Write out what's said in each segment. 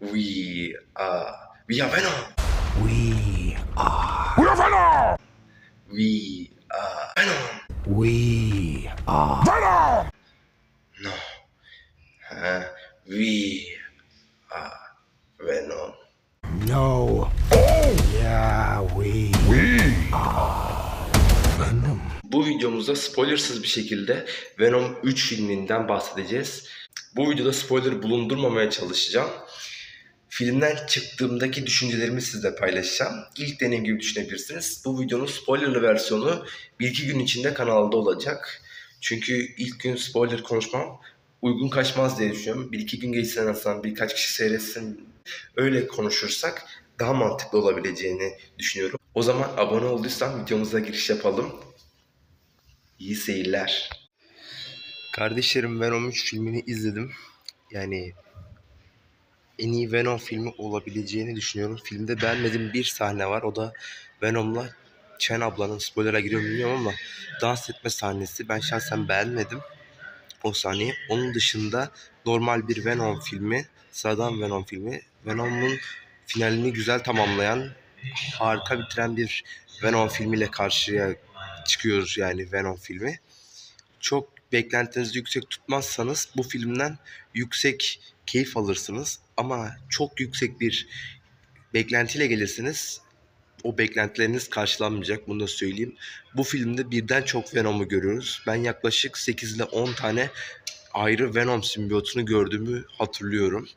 We are. We are Venom. We are. We are Venom. We are. No. Uh, we are Venom. No. Yeah, we. Bu videomuzda spoilersız bir şekilde Venom 3 filminden bahsedeceğiz. Bu videoda spoiler bulundurmamaya çalışacağım. Filmden çıktığımdaki düşüncelerimi sizle paylaşacağım. İlk deneyim gibi düşünebilirsiniz. Bu videonun spoilerlı versiyonu bir iki gün içinde kanalda olacak. Çünkü ilk gün spoiler konuşmam uygun kaçmaz diye düşünüyorum. Bir iki gün geçsin en azından birkaç kişi seyretsin. Öyle konuşursak daha mantıklı olabileceğini düşünüyorum. O zaman abone olduysan videomuza giriş yapalım. İyi seyirler. Kardeşlerim Venom 3 filmini izledim. Yani en iyi Venom filmi olabileceğini düşünüyorum. Filmde beğenmediğim bir sahne var. O da Venom'la Chen ablanın spoiler'a giriyor bilmiyorum ama dans etme sahnesi. Ben şahsen beğenmedim o sahneyi. Onun dışında normal bir Venom filmi, sıradan Venom filmi. Venom'un finalini güzel tamamlayan, harika bitiren bir Venom filmiyle karşıya çıkıyoruz yani Venom filmi. Çok beklentinizi yüksek tutmazsanız bu filmden yüksek keyif alırsınız ama çok yüksek bir beklentiyle gelirsiniz o beklentileriniz karşılanmayacak bunu da söyleyeyim. Bu filmde birden çok Venom'u görüyoruz. Ben yaklaşık 8 ile 10 tane ayrı Venom simbiyotunu gördüğümü hatırlıyorum.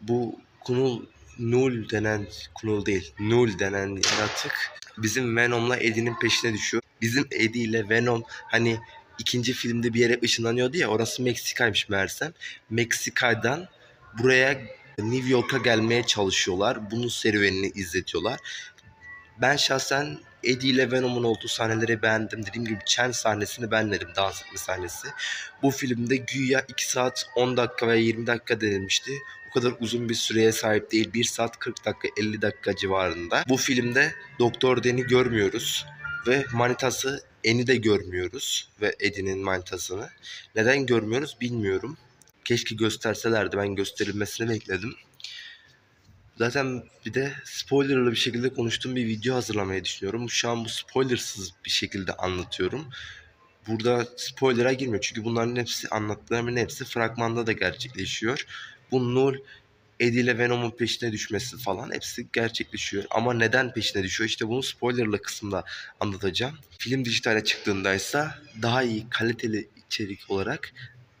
Bu Kunul Null denen Kunul değil Null denen yaratık bizim Venom'la Eddie'nin peşine düşüyor. Bizim Eddie ile Venom hani ikinci filmde bir yere ışınlanıyordu ya orası Meksika'ymış meğersem. Meksika'dan buraya New York'a gelmeye çalışıyorlar. Bunun serüvenini izletiyorlar. Ben şahsen Eddie ile Venom'un olduğu sahneleri beğendim. Dediğim gibi Chen sahnesini beğenmedim. Dans etme sahnesi. Bu filmde güya 2 saat 10 dakika ve 20 dakika denilmişti. O kadar uzun bir süreye sahip değil. 1 saat 40 dakika 50 dakika civarında. Bu filmde Doktor Den'i görmüyoruz. Ve manitası En'i de görmüyoruz. Ve Eddie'nin manitasını. Neden görmüyoruz bilmiyorum. Keşke gösterselerdi. Ben gösterilmesini bekledim. Zaten bir de spoilerlı bir şekilde konuştuğum bir video hazırlamayı düşünüyorum. Şu an bu spoilersız bir şekilde anlatıyorum. Burada spoiler'a girmiyor. Çünkü bunların hepsi anlattıklarımın hepsi fragmanda da gerçekleşiyor. Bu Null Eddie ile Venom'un peşine düşmesi falan hepsi gerçekleşiyor. Ama neden peşine düşüyor? İşte bunu spoilerlı kısımda anlatacağım. Film dijitale çıktığındaysa daha iyi kaliteli içerik olarak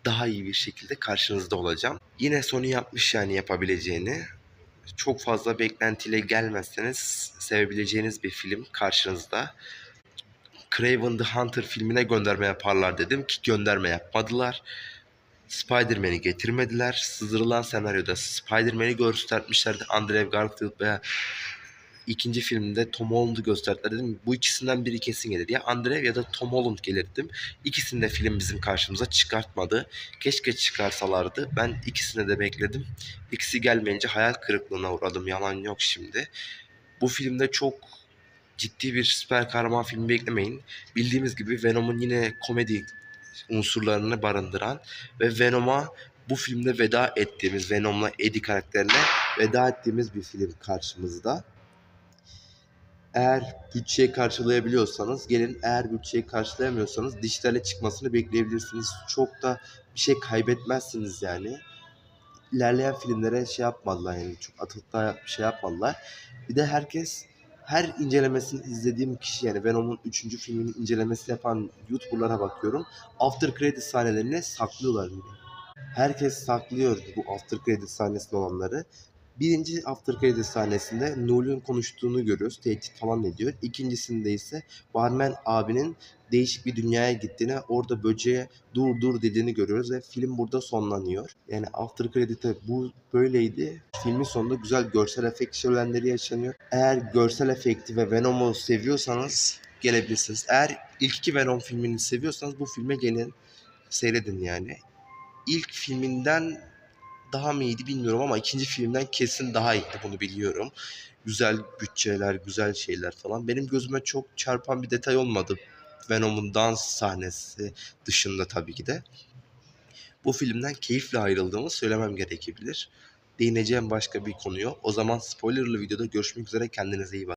daha iyi bir şekilde karşınızda olacağım. Yine Sony yapmış yani yapabileceğini. Çok fazla beklentiyle gelmezseniz sevebileceğiniz bir film karşınızda. Craven the Hunter filmine gönderme yaparlar dedim ki gönderme yapmadılar. Spider-Man'i getirmediler. Sızdırılan senaryoda Spider-Man'i göstermişlerdi. Andrew Garfield veya ikinci filmde Tom Holland'ı gösterdiler dedim. Bu ikisinden biri kesin gelir. Ya Andrew ya da Tom Holland gelir dedim. İkisini de film bizim karşımıza çıkartmadı. Keşke çıkarsalardı. Ben ikisini de bekledim. İkisi gelmeyince hayal kırıklığına uğradım. Yalan yok şimdi. Bu filmde çok ciddi bir süper kahraman filmi beklemeyin. Bildiğimiz gibi Venom'un yine komedi unsurlarını barındıran ve Venom'a bu filmde veda ettiğimiz Venom'la Eddie karakterine veda ettiğimiz bir film karşımızda. Eğer bütçeyi karşılayabiliyorsanız gelin eğer bütçeyi karşılayamıyorsanız dijitale çıkmasını bekleyebilirsiniz. Çok da bir şey kaybetmezsiniz yani. İlerleyen filmlere şey yapmadılar yani çok atıkta bir şey yapmadılar. Bir de herkes her incelemesini izlediğim kişi yani Venom'un 3. filminin incelemesi yapan YouTuber'lara bakıyorum. After credit sahnelerini saklıyorlar yine. Herkes saklıyor bu after credit sahnesinde olanları. Birinci after credit sahnesinde Null'un konuştuğunu görüyoruz. Tehdit falan ediyor. İkincisinde ise Barman abinin değişik bir dünyaya gittiğini, orada böceğe dur dur dediğini görüyoruz ve film burada sonlanıyor. Yani after credit'e bu böyleydi. Filmin sonunda güzel görsel efekt şölenleri yaşanıyor. Eğer görsel efekti ve Venom'u seviyorsanız gelebilirsiniz. Eğer ilk iki Venom filmini seviyorsanız bu filme gelin seyredin yani. İlk filminden daha mı iyiydi bilmiyorum ama ikinci filmden kesin daha iyiydi bunu biliyorum. Güzel bütçeler, güzel şeyler falan. Benim gözüme çok çarpan bir detay olmadı. Venom'un dans sahnesi dışında tabii ki de. bu filmden keyifle ayrıldığımı söylemem gerekebilir. Değineceğim başka bir konu yok. O zaman spoilerlı videoda görüşmek üzere kendinize iyi bakın.